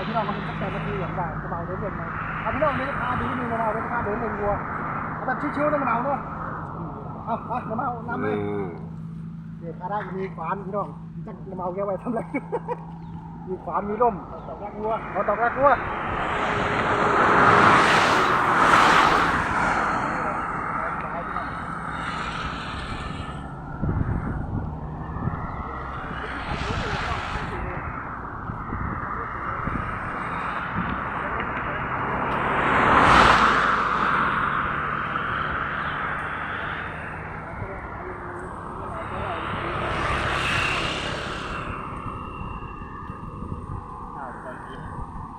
ายพี่น้องมาถึงสักแปดนาทีอย่างไรกระเป๋าเดินเล่นไหมเอาพี่น้องนี่พาดูนิดนึงกระเป๋าเป็นพาเดินเล่นวัวเอาแบบชิวๆนะกระเป๋าเนาะเอาไปกระเป๋าน้ำเลยเด็กคาได้มีขวานพี่น้องจักกระเป๋าแกไว้ทำอะไรมีขวานมีร่มตอกแรกวัวเอาตอกแรกวัว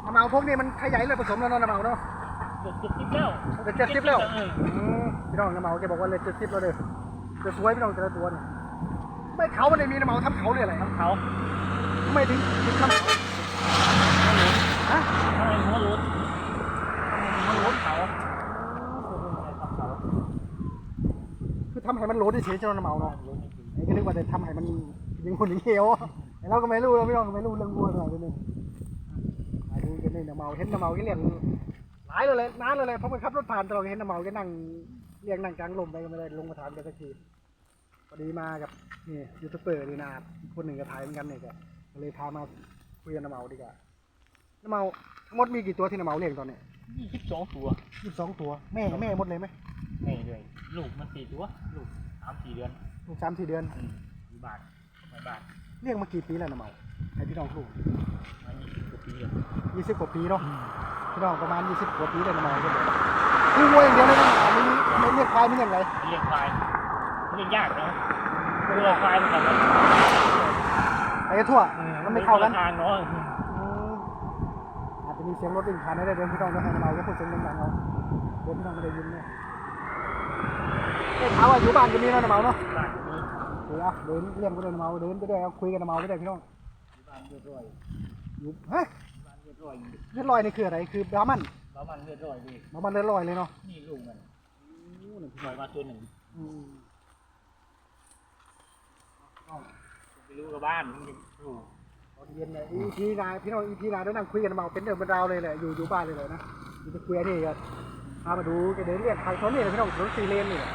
กระเป๋า พวกนี้มันขยายเลยผสมแล้วเนาะกระเป๋าเนาะเจ็ดสิบแล้วเป็นเจ็ดสิบแล้วเอออืมพี่น้องกระเป๋าแกบอกว่าเลยเจ็ดสิบแล้วเด้อจะสวยพี่น้องแต่ละตัวเนี่ยไม่เขามันเลยมีกระเป๋าทำเขาเลยอะไรทำเขาไม่ถึงถึงทำเขาฮะทำไมหัวรถทำไมหัวรถเขาทำเขาคือทำให้มันโหลดเฉยๆเจ้าหน้าเมาเนาะไอ้ก็นึกว่าจะทำให้มันยิงคนยิงเขียวไอ้เราก็ไม่รู้เราพี่น้องก็ไม่รู้เรื่องวัวเท่าไหร่เลยนี่อ่าดูกั นนี่น้าเมาเห็นน้าเมาก็เลี้ยงหลายเลยเลยนานเลยเลยเพราะมันขับรถผ่านตลอดเห็นน้าเมาก็นั่งเลี้ยงนั่งกลางลมไปก็ไม่ได้ลงมาถามกันสักทีพอดีมากับนี่ยูทูบเบอร์นี่นาอีกคนหนึ่งก็ถ่ายเหมือนกันเนี่ยก็เลยพามาคุยกับน้าเมาดีกว่าน้าเมาทั้งหมดมีกี่ตัวที่น้าเมาเลี้ยงตอนเนี้ยยี่สิบสองตัวยี่สิบสองตัว แม่แม่หมดเลยไหมแม่ด้วยลูกมันสี่ตัวลูกสามสี่เดือนลูกสามสี่เดือนอืมอยู่บ้านในบ้านเลี้ยงมากี่ปีแล้วน้าเมาให้พี่น้องรู้มายี่สิบกว่า ปีแล้วยี่สิบกว่าปีเนาะพี่น้องประมาณยี่สิบกว่าปีเลยนะมาเลยคือวัวอย่างเดียวเลยนะไม่มีไม่เรียกควายไม่เรียกอะไรเลี้ยงควายเลี้ยงยากนะเรือควายมันทำกันไปกันทั่วมันไม่เข้ากันทางเนาะอืมอาจจะมีเสียงรถวิ่งผ่านได้เดินพี่น้องก็ให้มาก็พูดเสียงดังๆเอาเดินพี่น้องไม่ได้ยินเนี่ยเอ้ยเขาอะอยู่บ้านก็มีนะนะเมาเนาะบ้านนี้เดี๋ยวเอาเดินเลี้ยงไปด้วยนะเมาเดินไปด้วยเอาคุยกันนะเมาไปด้วยพี่น้องบ้านเรี ยบร้อยอยู่ฮะบ้านเรียบร้อยเลือดลอยนี่คืออะไร คือบรามันแล้วมันเรียบร้อยเลยบรามันเลือดลอยเลยเนาะ นี่ลูกมันอู้หนึ่งพี่ปน้ล่อองยมาตัวหนึ่งอืมไปรู้กับบ้านมันจะรู้ตอนเย็นเนี่ยอีพีนาพี่น้องอีพีนาได้นั่งคุยกันมาเป็นเรื่องเป็นราวเลยแหละ อยู่อยู่บ้านเลยเลยนะอยู่จะคุยอันนี่กันพามาดูแกเดินเรียกทางตอนนี้เลยพี่น้องรถซีเลนนี่แหละ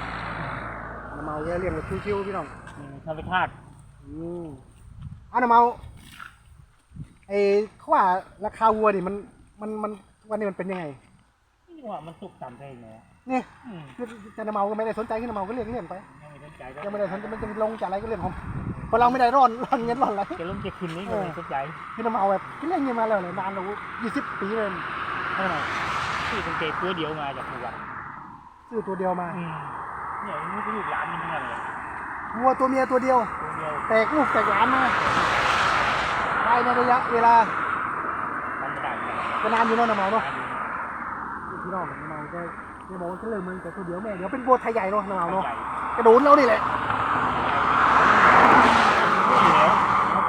น้ำเมาแกเรียกรถชิวๆพี่น้องอืมธรรมชาติอืมอะน้ำเมา ไอ้เขาว่าราคาวัวนี่มันมันมันวันนี้มันเป็นยังไงนี่ว่ามันสุกต่ำได้ไงเนี่ยอืมแต่น้ำเมาก็ไม่ได้สนใจที่น้ำเมาก็เรียกเรียกไปยังไม่สนใจก็ยังไม่ได้สนใจมันจะลงจากอะไรก็เรื่องของเพราะเราไม่ได้ร่อนร่อนเงินร่อนอะไรจะล้มจะขึ้นนี่ก็ไม่สนใจคือน้ำเมาแบบที่เล่นเงินมาแล้วเลยนานแล้วยี่สิบปีเลยใช่ไหมที่ตั้งแต่ตัวเดียวมาจากหัวซื้อตัวเดียวมาอืมเนี่ยนี่ก็ลูกหลานมันทั้งนั้นเลยวัวตัวเมียตัวเดียว ตัวเดียวแตกลูกแตกหลานมา ภายในระยะเวลาทำไม่ได้เนี่ยก็นานอยู่เนาะน้ำเมาเนาะพี่น้องน้ำเมาก็เดี๋ยวบอกว่าจะเลิกมึงแต่ตัวเดียวแม่เดี๋ยวเป็นวัวไทยใหญ่เนาะน้ำเมาเนาะใหญ่กระโดดเรานี่แหละไม่เหลือ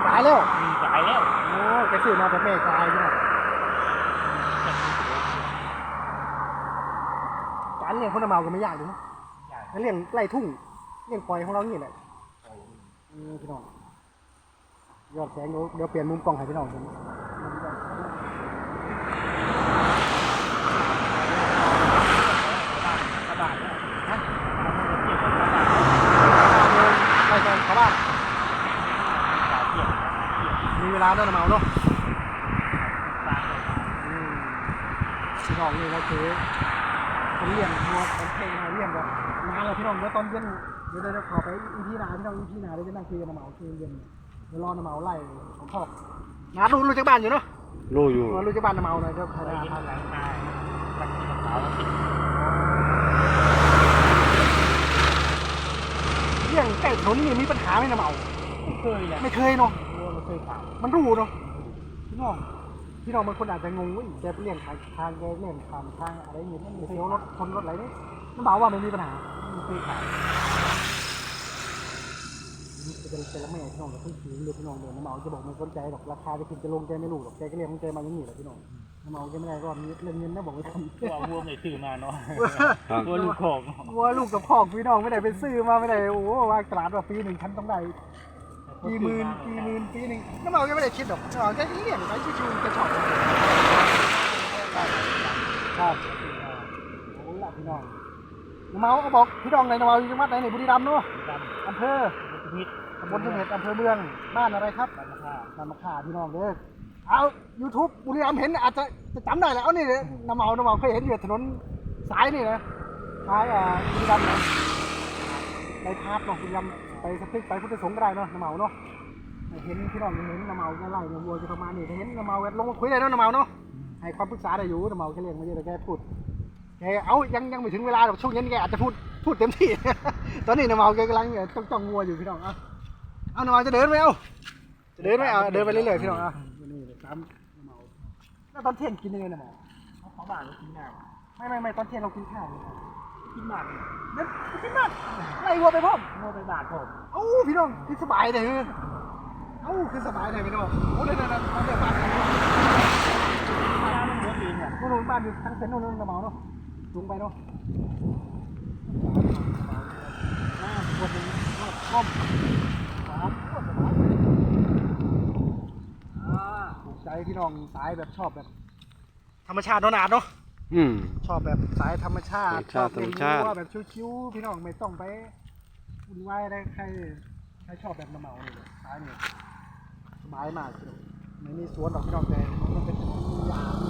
ตายแล้วมีสายแล้วโอ้แกซื้อมาแบบแม่ตายใช่ไหมการเลี้ยงคนน้ำเมาก็ไม่ยากเลยเนาะใหญ่การเลี้ยงไล่ทุ่งเลี้ยงปล่อยของเรานี่แหละอืมพี่น้อง ยอดแสงเดี๋ยวเดี๋ยวเปลี่ยนมุมกล้องให้พี่น้องดูกระบาดเนี่ยฮะเกี่ยวกับกระบาดใช่ใช่เขาบ้านเกี่ยวมีเวลาด้วยนะเมาเนาะตาอืมพี่น้องนี่เราคือผมเลี้ยงวัวผมเพลงมาเลี้ยงแบบนานแล้วพี่น้องเดี๋ยวตอนเย็นเดี๋ยวเดี๋ยวเราขอไปอีพีหนาพี่น้องอีพีหนาเดี๋ยวจะนั่งคุยกันนะเมาคืนเย็น เดี๋ยวรอนะเมาไล่ของพ่อนาดูรู้จักบ้านอยู่เนาะรู้อยู่เออรู้จักบ้านนะเมาเลยเดี๋ยวใครไปมายิงทำหลังคาตัดที่ขาวติดเรื่องใกล้ถนนนี่มีปัญหาไหมนะเมาไม่เคยเลยไม่เคยเนาะไม่เคยผ่านมันรู้เนาะพี่น้องพี่น้องบางคนอาจจะงงว่าอีแกไปเลี้ยงทางทางแกเลี้ยงทางทางอะไรอย่างเงี้ยมันเสียวรถชนรถอะไรนี่น้ำเมาว่าไม่มีปัญหาไม่เคยผ่าน จะเป็นเซรามิกพี่น้องกับผู้หญิงหรือพี่น้องเดินน้ำเมาจะบอกไม่สนใจหรอกราคาจะขึ้นจะลงใจไม่รู้หรอกแกก็เรียกมันใจมาอย่างนี้แหละพี่น้องน้ำเมาแกไม่ได้ก็มีเรื่องเงินนะบอกไม่ทำตัวัวไม่ซื้อมาเนาะวัวลูกของวัวลูกกับของพี่น้องไม่ได้เป็นซื้อมาไม่ได้โอ้ว่าตลาดแบบปีหนึ่งฉันต้องได้กี่หมื่นกี่หมื่นปีหนึ่งน้ำเมาแกไม่ได้คิดหรอกน้ำเมาแค่นี้เนี่ยไปชิวๆกระชอกครับโอ้ล่ะพี่น้องน้ำเมาก็บอกพี่น้องในน้ำเมาอยู่จังหวัดไหนในบุรีรัมย์เนาะอำเภอ พิษตำบลสมเด็จอำเภอเมือง บ้านอะไรครับดำราคาบ้านมะข่าพี่น้องเด้อเอา YouTube บุรีรัมย์เห็นอาจจะจะจำได้แหล้วเอานี่เลยน้ำเมาน้ำเมาเคยเห็นอยู่ถนนสายนี่นะสายอ่าบุรีรัมย์นะไปพาร์ทเนาะบุรีรัมย์ไปสตึกไปพุทธสงฆ์ก็ได้เนาะน้ำเมาเนาะเห็นพี่น้องเห็นน้ำเมาก็ไล่เนี่ยวัวจะประมาณนี้ถ้าเห็นน้ำเมาก็ลงมาคุยได้เนาะน้ำเมาเนาะให้ความปรึกษาได้อยู่น้ำเมาแค่เรียกมาเยอะแต่แกพูดแก เอายังยังไม่ถึงเวลาหรอกช่วงเย็นแกอาจจะพูดพูดเต็มที่ ตอนนี้น้ำเมาแกกำลังจ้องจ้องงัวอยู่พี่น้องเอาเอาน้ำเมาจะเดินไหมเอาจะเดินไหมเอาเดินไปเรื่อยๆพี่น้องเอานี่ตามนำเมาแล้วตอนเที่ยงกินยังไงน้ำเมาเขาขอบ้านเรากินหน้าไม่ไม่ไม่ตอนเที่ยงเรากินข้าวกินบานเนี่ยเดินกินมากไล่วัวไปพ่อมโมไปบานผมเอ้าพี่น้องคือสบายเลยเออเอ้าคือสบายเลยพี่น้องโอ้เลยนะเอาเดี๋ยวบ้านบ้านมันเยอะดีเนี่ยนู่นนู่นบ้านอยู่ทางเซ็นนู่นนู่นกระเมาเนาะ ลุงไปเนาะอ่าขวดหนึ่งรอบก้มสามขวดสายเลยอ่าถูกใจพี่น้องสายแบบชอบแบบ ธรรมชาติเนาะนาดเนาะอืม ชอบแบบสายธรรมชาติชอบธรรมชาติวัวแบบชิวๆพี่น้องไม่ต้องไปวุ่นวายอะไรใครใครชอบแบบน้ำเมาเนี่ยสายเนี่ยสบายมากพี่น้องไม่มีสวนดอกพี่น้องแต่มันเป็นถนนยาง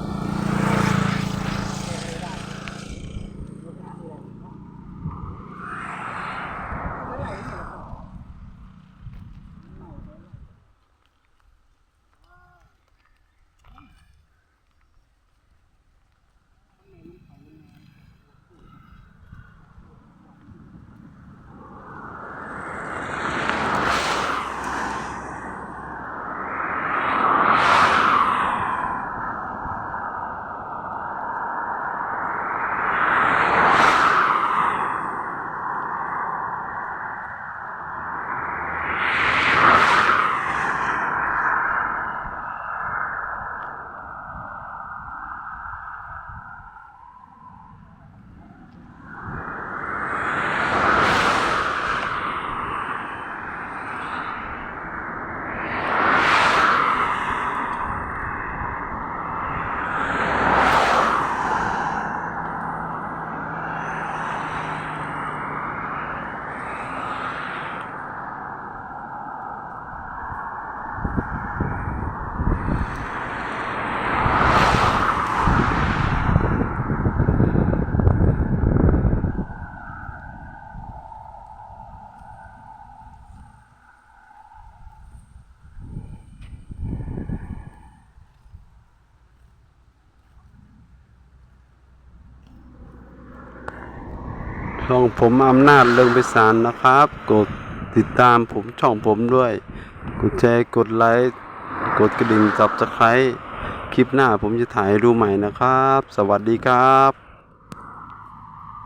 ช่องผมอำนาจเรืองไปสารนะครับ กดติดตามผมช่องผมด้วย กดแชร์กดไลค์กดกระดิ่งจับสไครต์คลิปหน้าผมจะถ่ายดูใหม่นะครับ สวัสดีครับ